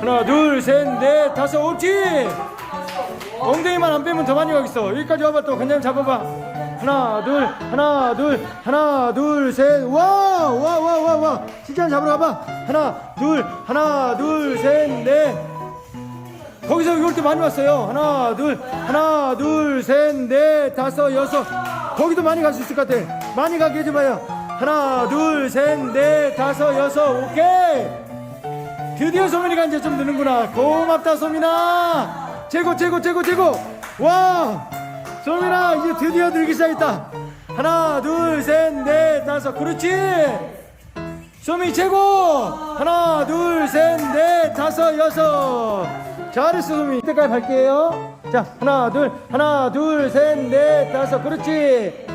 하나 둘셋넷 다섯 옳지 엉덩이만 안 빼면 더 많이 가겠어. 여기까지 와봐 또 간장 잡아봐. 하나 둘 하나 둘 하나 둘셋와와 와 와 와. 진짜 잡으러 가봐. 하나 둘 하나 둘셋 넷. 거기서 이럴 때 많이 왔어요. 하나 둘 하나 둘 셋 넷 다섯 여섯. 거기도 많이 갈 수 있을 것 같아. 많이 가게 해줘봐요. 하나 둘 셋 넷 다섯 여섯 오케이 드디어 소민이가 이제 좀 느는구나. 고맙다 소민아. 최고 최고 최고 최고. 와 소민아 이제 드디어 늘기 시작했다. 하나 둘 셋 넷 다섯 그렇지. 소민 최고. 하나 둘 셋 넷 다섯 여섯. 잘했어 소민. 이때까지 갈게요. 자 하나 둘 하나 둘 셋 넷 다섯 그렇지.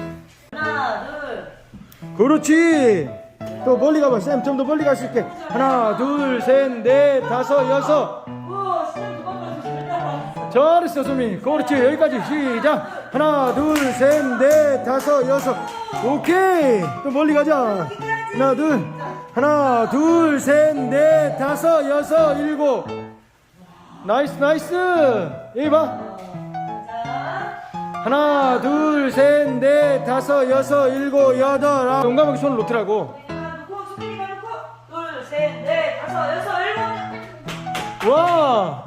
하나 둘 그렇지. 또 멀리 가봐. 쌤 좀 더 멀리 갈 수 있게. 하나, 둘, 셋, 넷, 다섯, 여섯. 잘했어, 소민. 그렇지. 여기까지 시작. 하나, 둘, 셋, 넷, 다섯, 여섯. 오케이. 또 멀리 가자. 하나, 둘. 하나, 둘, 셋, 넷, 다섯, 여섯, 일곱. 나이스, 나이스. 여기 봐. 하나, 둘, 셋, 넷, 다섯, 여섯, 일곱, 여덟, 아홉. 용감하게 손을 놓더라고. 셋, 넷, 다섯, 여섯, 일곱. 와.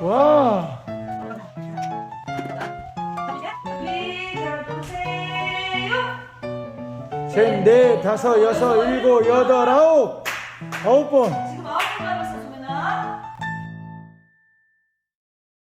둘. 와. 셋, 넷, 다섯, 여섯, 일곱, 여덟, 아홉. 아홉 번.